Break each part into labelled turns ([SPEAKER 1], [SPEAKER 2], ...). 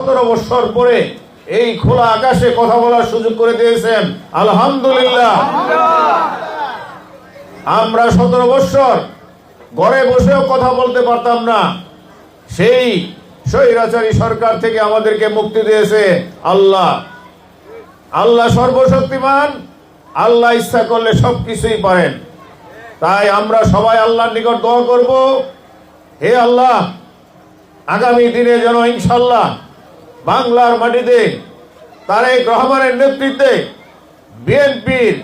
[SPEAKER 1] সতেরো বছর পরে এই খোলা আকাশে কথা বলার সুযোগ করে দিয়েছেন। আলহামদুলিল্লাহ। আমরা সতেরো বছর ঘরে বসেও কথা বলতে পারতাম না। সেই স্বৈরাচারী সরকার থেকে আমাদেরকে মুক্তি দিয়েছে আল্লাহ। আল্লাহ সর্বশক্তিমান, আল্লাহ ইচ্ছা করলে সব কিছুই পারেন। তাই আমরা সবাই আল্লাহর নিকট দোয়া করব। হে আল্লাহ, আগামী দিনে যেন ইনশাল্লাহ বাংলার মাটিতে তারেক রহমানের নেতৃত্বে বিএনপির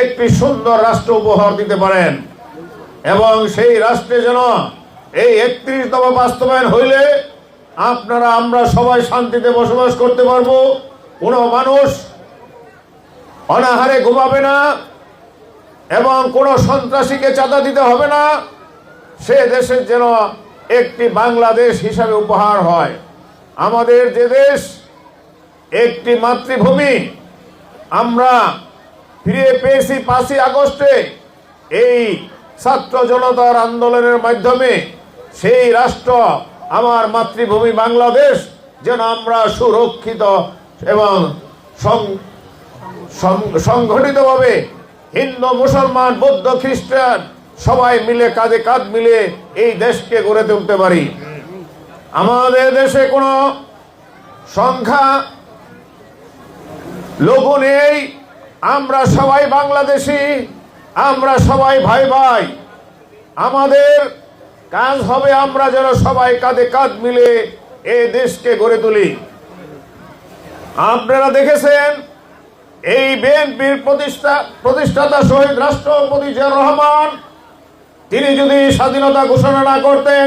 [SPEAKER 1] একটি সুন্দর রাষ্ট্র উপহার দিতে পারেন। এবং সেই রাষ্ট্রে যেন এই একত্রিশতম বাস্তবায়ন হইলে আপনারা, আমরা সবাই শান্তিতে বসবাস করতে পারব। কোনো মানুষ অনাহারে ঘুমাবে না এবং কোনো সন্ত্রাসীকে চাঁদা দিতে হবে না। সে দেশের যেন একটি বাংলাদেশ হিসাবে উপহার হয়। আমাদের যে দেশ, একটি মাতৃভূমি, আমরা ফিরে পেয়েছি পাঁচই আগস্টে। এই ছাত্র জনতার আন্দোলনের মাধ্যমে সেই রাষ্ট্র, আমার মাতৃভূমি বাংলাদেশ, যেন আমরা সুরক্ষিত এবং সং- সং- সংগঠিতভাবে হিন্দু, মুসলমান, বৌদ্ধ, খ্রিস্টান সবাই মিলে কাঁধে কাঁধ মিলে এই দেশকে গড়ে তুলতে পারি। আমাদের দেশে কোনো সংখ্যা লোক নেই। আমরা সবাই বাংলাদেশি, আমরা সবাই ভাই ভাই আমাদের কাজ হবে আমরা যেন সবাই কাঁধে কাঁধ মিলে এই দেশকে গড়ে তুলি। আপনারা দেখেছেন এই বিএনপির প্রতিষ্ঠা, প্রতিষ্ঠাতা শহীদ রাষ্ট্রপতি জিয়াউর রহমান, তিনি যদি স্বাধীনতা ঘোষণা না করতেন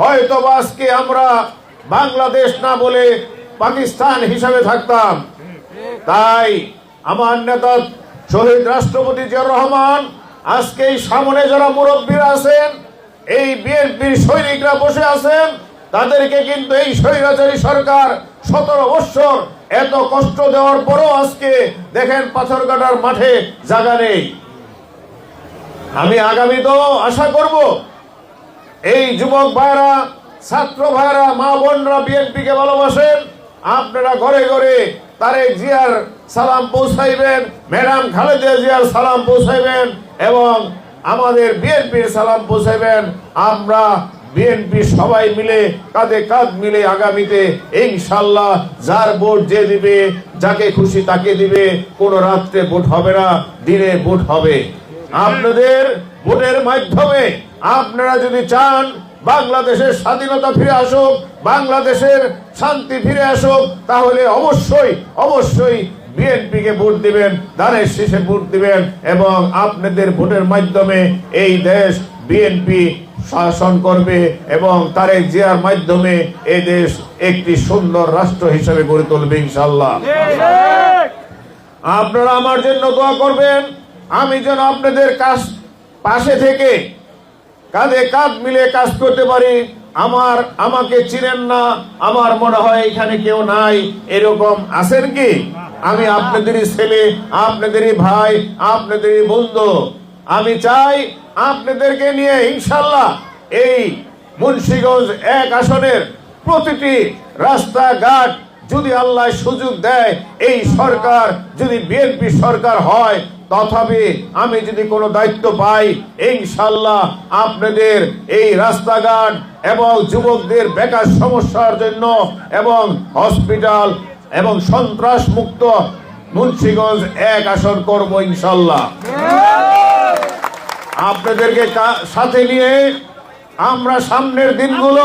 [SPEAKER 1] হয়তো আজকে আমরা বাংলাদেশ না বলে পাকিস্তান হিসাবে থাকতাম। তাই আমার নেতা শহীদ রাষ্ট্রপতি জিয়াউর রহমান আজকে এই সামনে যারা মুরব্বীরা আছেন, এই বিএনপির সৈনিকরা বসে আছেন, তাদেরকে কিন্তু এই স্বৈরাচারী সরকার সতেরো বৎসর এত কষ্ট দেওয়ার পরও আজকে দেখেন পাথরঘাটার মাঠে জায়গা নেই। আমি আগামী তো আশা করব এই যুবক ভাইরা, ছাত্র ভাইরা, মা বোনরা বিএনপিকে ভালোবাসেন, আপনারা ঘরে ঘরে তারে জিয়ার সালাম পৌঁছাইবেন, ম্যাডাম খালেদা জিয়ার সালাম পৌঁছাইবেন এবং আমাদের বিএনপির সালাম পৌঁছাইবেন। আমরা বিএনপি সবাই মিলে, কাঁধে কাঁধ মিলে আগামীতে ইনশাল্লাহ যার ভোট যে দিবে, যাকে খুশি তাকে দিবে, কোনো রাত্রে ভোট হবে না, দিনে ভোট হবে। আপনাদের ভোটের মাধ্যমে আপনারা যদি চান বাংলাদেশের স্বাধীনতা ফিরে আসুক, বাংলাদেশের শান্তি ফিরে আসুক, তাহলে অবশ্যই অবশ্যই বিএনপিকে ভোট দিবেন, দানের শেষে ভোট দিবেন এবং আপনাদের ভোটের মাধ্যমে এই দেশ বিএনপি শাসন করবে এবং তারেক জিয়ার মাধ্যমে এই দেশ একটি সুন্দর রাষ্ট্র হিসেবে গড়ে তুলবে ইনশাল্লাহ আপনারা আমার জন্য দোয়া করবেন। আমি যেন আপনাদের কাজ পাশে থেকে কাঁধে কাঁধ মিলে কাজ করতে পারি। আমার, আমাকে চিনেন না। আমার মনে হয় এখানে কেউ নাই। এরকম আছেন কি? আমি আপনাদেরই ছেলে, আপনাদেরই ভাই, আপনাদেরই বন্ধু। আমি চাই আপনাদেরকে নিয়ে ইনশাল্লাহ এই মুন্সিগঞ্জ এক আসনের প্রতিটি রাস্তাঘাট যদি আল্লাহ সুযোগ দেয়, এই সরকার যদি বিএনপি সরকার হয়, তথাপি আমি যদি কোনো দায়িত্ব পাই ইনশাল্লাহ আপনাদের এই রাস্তাঘাট এবং যুবকদের বেকার সমস্যার জন্য এবং হসপিটাল এবং সন্ত্রাস মুক্ত মুন্সিগঞ্জ এক আসন করব ইনশাল্লাহ আপনাদেরকে সাথে নিয়ে আমরা সামনের দিনগুলো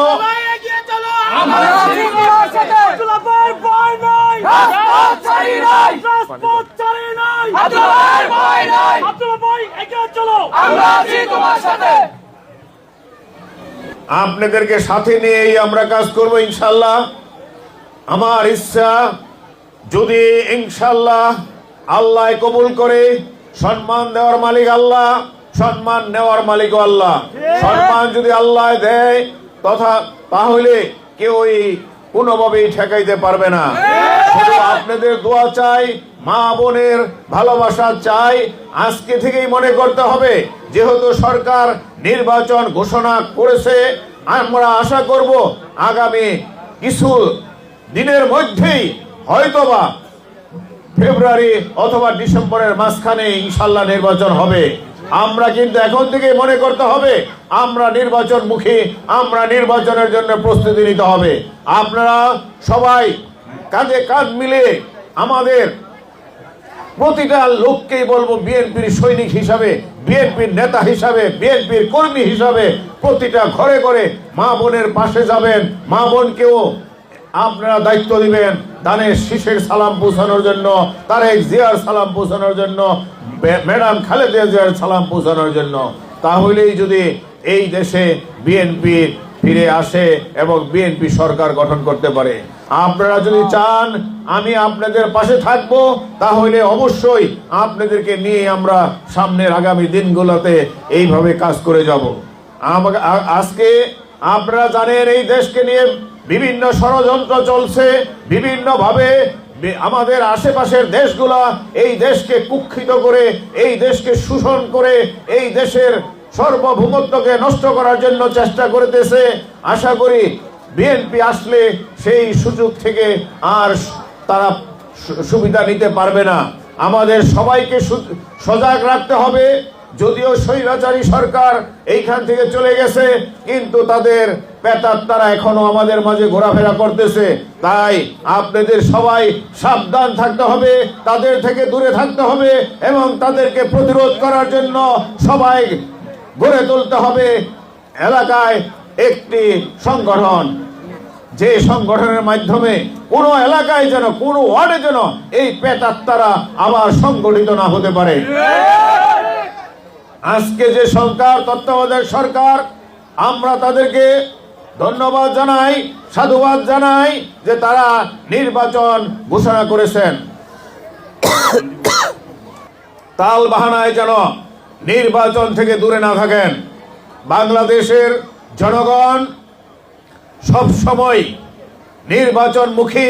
[SPEAKER 1] আপনাদেরকে সাথে নিয়েই আমরা কাজ করব ইনশাল্লাহ আমার ইচ্ছা যদি ইনশাল্লাহ আল্লাহ কবুল করে সম্মান দেওয়ার মালিক আল্লাহ সম্মান নেওয়ার মালিক আল্লাহ। সম্মান যদি আল্লাহ দেয় তথা তাহলে কেউই কোনোভাবেই ঠেকাইতে পারবে না। শুধু আপনাদের দোয়া চাই, মা বোনের ভালোবাসা চাই। আজকে থেকেই মনে করতে হবে, যেহেতু সরকার নির্বাচন ঘোষণা করেছে, আমরা আশা করব আগামী কিছু দিনের মধ্যেই হয়তোবা ফেব্রুয়ারি অথবা ডিসেম্বরের মাঝখানে ইনশাল্লাহ নির্বাচন হবে। আমরা কিন্তু এখন থেকে মনে করতে হবে, আমরা নির্বাচন মুখী আমরা নির্বাচনের জন্য প্রস্তুতি নিতে হবে। আপনারা সবাই কাঁধে কাঁধ মিলে আমাদের প্রতিটা লোককেই বলব, বিএনপির সৈনিক হিসাবে, বিএনপির নেতা হিসাবে, বিএনপির কর্মী হিসাবে প্রতিটা ঘরে ঘরে মা বোনের পাশে যাবেন, মা বোনকেও আপনারা দায়িত্ব দিবেন, দানের শীষের সালাম পৌঁছানোর জন্য, তারেক জিয়ার সালাম পৌঁছানোর জন্য ম্যাডাম খালেদা জিয়ার সালাম পৌঁছানোর জন্য, তাহলেই যদি এই দেশে বিএনপি ফিরে আসে এবং বিএনপি সরকার গঠন করতে পারে। আপনারা যদি চান, আমি আপনাদের পাশে থাকব, তাহলে অবশ্যই আপনাদেরকে নিয়ে আমরা সামনের আগামী দিনগুলোতে এইভাবে কাজ করে যাব। আমাকে আজকে আপনারা জানেন, এই দেশকে নিয়ে বিভিন্ন ষড়যন্ত্র চলছে বিভিন্ন ভাবে আমাদের আশেপাশের দেশগুলা এই দেশকে কুক্ষিত করে, এই দেশকে শোষণ করে, এই দেশের সার্বভৌমত্বকে নষ্ট করার জন্য চেষ্টা করতেছে। আশা করি বিএনপি আসলে সেই সুযোগ থেকে আর তারা সুবিধা নিতে পারবে না। আমাদের সবাইকে সজাগ রাখতে হবে। যদিও স্বৈরাচারী সরকার এইখান থেকে চলে গেছে, কিন্তু তাদের পেতার তারা এখনও আমাদের মাঝে ঘোরাফেরা করতেছে। তাই আপনাদের সবাই সাবধান থাকতে হবে, তাদের থেকে দূরে থাকতে হবে এবং তাদেরকে প্রতিরোধ করার জন্য সবাই গড়ে তুলতে হবে এলাকায় একটি সংগঠন। যে সংগঠনের মাধ্যমে কোনো এলাকায় যেন, কোনো ওয়ার্ডে যেন এই পেতাত্তারা আবার সংগঠিত না হতে পারে। আজকে যে সরকার, তত্ত্বাবধায়ক সরকার, আমরা তাদেরকে ধন্যবাদ জানাই, সাধুবাদ জানাই যে তারা নির্বাচন ঘোষণা করেছেন। তাল বাহানায় যেন নির্বাচন থেকে দূরে না থাকেন। বাংলাদেশের জনগণ সব সময় নির্বাচনমুখী,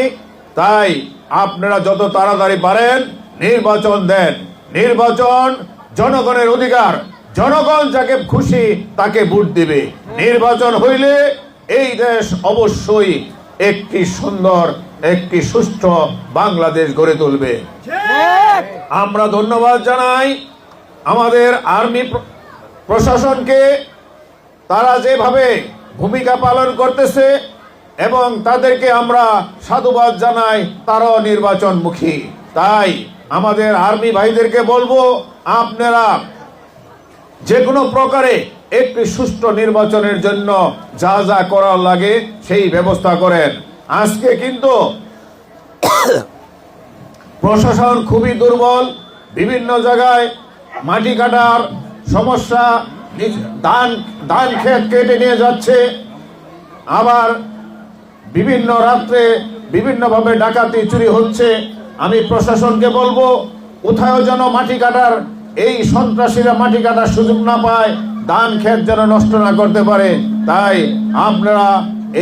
[SPEAKER 1] তাই আপনারা যত তাড়াতাড়ি পারেন নির্বাচন দেন। নির্বাচন জনগণের অধিকার, জনগণ যাকে খুশি তাকে ভোট দিবে। নির্বাচন হইলে এই দেশ অবশ্যই একটি সুন্দর, একটি সুষ্ঠু বাংলাদেশ গড়ে তুলবে। আমরা ধন্যবাদ জানাই আমাদের আর্মি প্রশাসনকে। তারা যেভাবে ভূমিকা পালন করতেছে এবং তাদেরকে আমরা সাধুবাদ জানাই, তারাও নির্বাচনমুখী। তাই আমাদের আর্মি ভাইদেরকে বলব, আপনারা যে কোনো প্রকারে একটি সুষ্ঠু নির্বাচনের জন্য যা যা করার লাগে সেই ব্যবস্থা করেন। আজকে কিন্তু প্রশাসন খুবই দুর্বল, বিভিন্ন জায়গায় মাটি কাটার সমস্যা ধান ধান ক্ষেত কেটে নিয়ে যাচ্ছে। আবার বিভিন্ন রাত্রে বিভিন্নভাবে ডাকাতি চুরি হচ্ছে। আমি প্রশাসনকে বলব কোথাও যেন মাটি কাটার, এই সন্ত্রাসীরা মাটি কাটার সুযোগ না পায়, ধান ক্ষেত যেন নষ্ট না করতে পারে। তাই আপনারা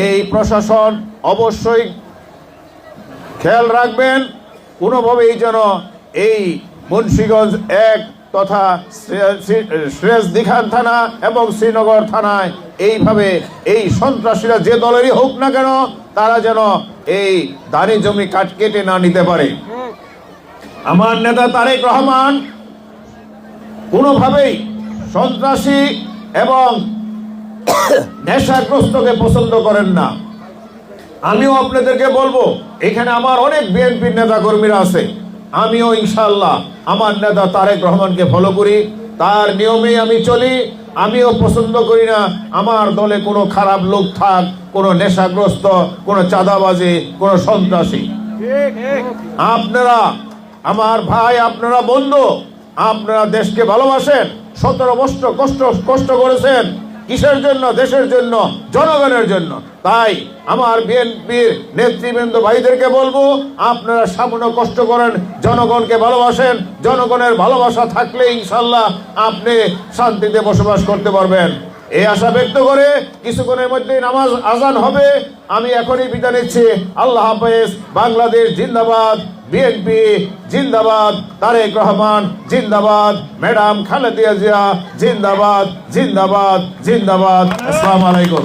[SPEAKER 1] এই প্রশাসন অবশ্যই খেয়াল রাখবেন, কোনোভাবেই যেন এই মুন্সীগঞ্জ এক তথা শ্রেষ দিখান থানা এবং শ্রীনগর থানায়। এইভাবে এই সন্ত্রাসীরা যে দলেরই হোক না কেন, তারা যেন এই দানি জমি কাট কেটে না নিতে পারে। আমার নেতা তারেক রহমান কোনোভাবেই সন্ত্রাসী এবং নেশাগ্রস্তকে পছন্দ করেন না। আমিও আপনাদেরকে বলব, এখানে আমার অনেক বিএনপির নেতা কর্মীরা আছে। আমিও ইনশাল্লাহ আমার নেতা তারেক রহমানকে ফলো করি। তার নিয়মেই আমি চলি। আমিও পছন্দ করি না। আমার দলে কোনো খারাপ লোক থাক, কোনো নেশাগ্রস্ত, কোনো চাঁদাবাজি, কোনো সন্ত্রাসী। আপনারা, আমার ভাই, আপনারা বন্ধু, আপনারা দেশকে ভালোবাসেন, সতেরো বছর কষ্ট কষ্ট করেছেন। কিসের জন্য, দেশের জন্য, জনগণের জন্য? তাই আমার বিএনপির নেতৃবৃন্দ ভাইদেরকে বলব, আপনারা সামান্য কষ্ট করেন, জনগণকে ভালোবাসেন, জনগণের ভালোবাসা থাকলে ইনশাল্লাহ আপনি শান্তিতে বসবাস করতে পারবেন। এই আশা ব্যক্ত করে কিছুক্ষণের মধ্যে নামাজ আজান হবে। আমি এখনই বিদায় নিচ্ছি। আল্লাহ হাফেজ, বাংলাদেশ জিন্দাবাদ, বিএনপি জিন্দাবাদ, তারেক রহমান জিন্দাবাদ, ম্যাডাম খালেদিয়া জিয়া জিন্দাবাদ জিন্দাবাদ জিন্দাবাদ। আসসালামু আলাইকুম।